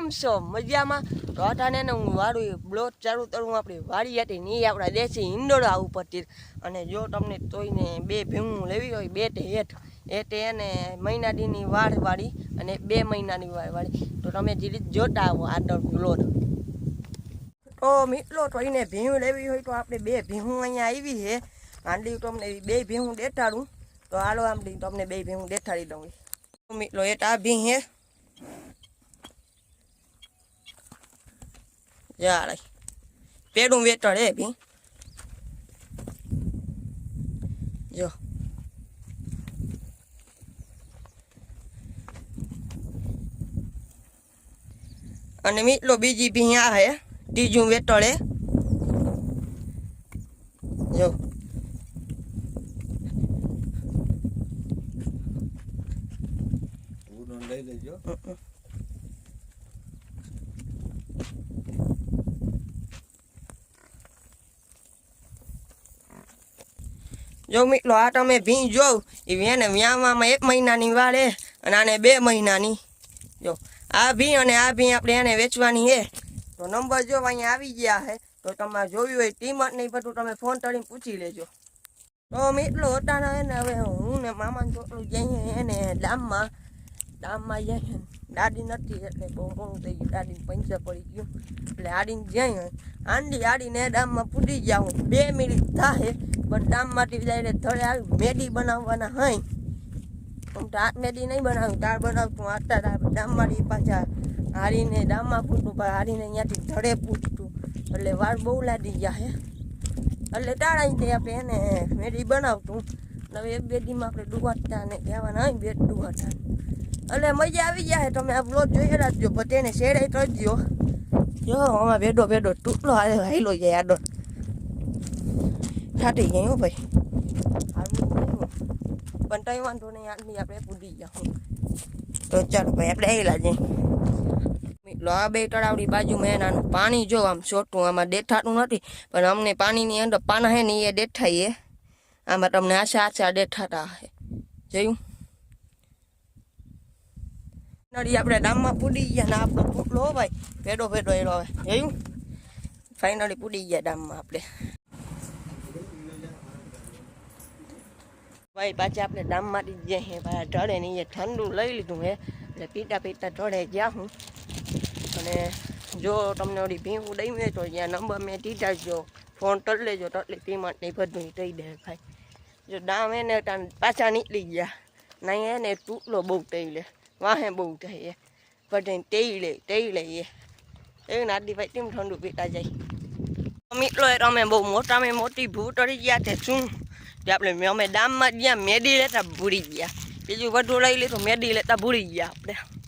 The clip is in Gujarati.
કેમ છો? મજામાં? તો અટાને હું વાળું બ્લોટ ચાલુ કરું, આપણી વાળી હતી ની આપણા દેશી હિંડોળા ઉપરથી. અને જો તમને તોયને બે ભીંગું લેવી હોય, બે તે હેઠ. એટ એને મહિના દીની વાળ વાળી અને બે મહિનાની વાળ વાળી. તો તમે જે રીત જોતા આવો આગળ બ્લોટ તો મિત્રો તો એને ભીંગું લેવી હોય તો આપણે બે ભીંગું અહીંયા આવી છે. આંડી તમને બે ભીંગું દેખાડું. તો હાલો આમ તમને બે ભીંગું દેખાડી દઉં. મિત્રો, એ આ ભી હે યાર પેડું વેટળ હે ભી. જો. અને મીટલો બીજી ભી આ હે. ત્રીજું વેટળ હે જો લઈ લેજો. જો મિત્રો, આ તમે ભીં જોવ. એ એને વ્યાવામાં એક મહિનાની વાળે અને આને બે મહિનાની. જો, આ ભી અને આ ભી આપણે એને વેચવાની છે. તો નંબર જો અહીંયા આવી ગયા છે. તો તમારે જોયું હોય કિંમત નહીં બધું તમે ફોન કરીને પૂછી લેજો. તો મિત્રો અટાણા એને હવે હું ને મામાને છોકરું જઈએ એને ડામમાં ડામમાં જઈએ દાદી નથી એટલે બહુ મોડું થઈ ગયું દાદીને પંચર પડી ગયું. એટલે આડીને જઈએ આંડી આડીને ડામમાં પૂરી જાઉં. બે મિનિટ થાય પણ ડામમાંથી જઈને થળે આવી મેડી બનાવવાના હોય. હું તો આ મેડી નહીં બનાવું તાર બનાવતું આટલા તાર ડામમાંથી પાછા હારીને ડામમાં પૂરતું પણ હારીને અહીંયાથી ધડે પૂછતું એટલે વાર બહુ લાદી ગયા હે. એટલે ટાળાઈ આપણે એને મેડી બનાવતું. હવે એક બે બેડીમાં આપણે ડુવાડતા ને કહેવાના હોય બે ડુવાડતા એટલે મજા આવી જાય, તમે આ બ્લોગ જોઈ રાખજો તેને શેડે કરજો જો, આમાં ભેડો ભેડો તૂટલો હાઈલો જાય આડો. ફાટી જાય હો ભાઈ. પણ કંઈ વાંધો નહીં આટલી આપણે પૂરી જાઉં તો ચાલો ભાઈ, આપણે આવેલા જઈએ. લો, આ બે તળાવડી બાજુમાં એનાનું પાણી જો આમ છોટું આમાં દેખાતું નથી, પણ અમને પાણીની અંદર પાના હે ને એ દેખાય આમાં તમને આશા આશા દેખાતા હે જોયું? નડી આપણે ડામમાં પૂડી ગયા ને આપણો પુટલો ભાઈ. ભેડો ભેડો એનો આવે. જોયું? ફાઇનલી પૂડી ગયા ડામમાં આપણે. ભાઈ, પાછા આપણે ડામમાંથી જ જઈએ ભાઈ ઢળે નહીં એ ઠંડુ લઈ લીધું હે. એટલે પીતા પીતા ઢળે જ્યાં હું. અને જો તમને ઓલી ભીંગું દઈ હોય તો જ્યાં નંબર મેં દીધા જો ફોન કરી લેજો તો એટલે પેમેન્ટ નહીં બધું થઈ દે ભાઈ. જો દામ એને પાછા નીકળી ગયા. નહીં એને તૂટલો બહુ તઈ લે વાહે બહુ થાય બધે તેઈ લે તેઈ લે એ એ નાદી ભાઈ કેમ ઠંડુ પીતા જાય? મિત્રો અમે બહુ મોટામાં મોટી ભૂ તરી ગયા છે, શું? જે આપણે, અમે ડામમાં ગયા મેદી લેતા ભૂરી ગયા. બીજું વધુ લઈ લીધું મેદી લેતા ભૂરી ગયા આપણે.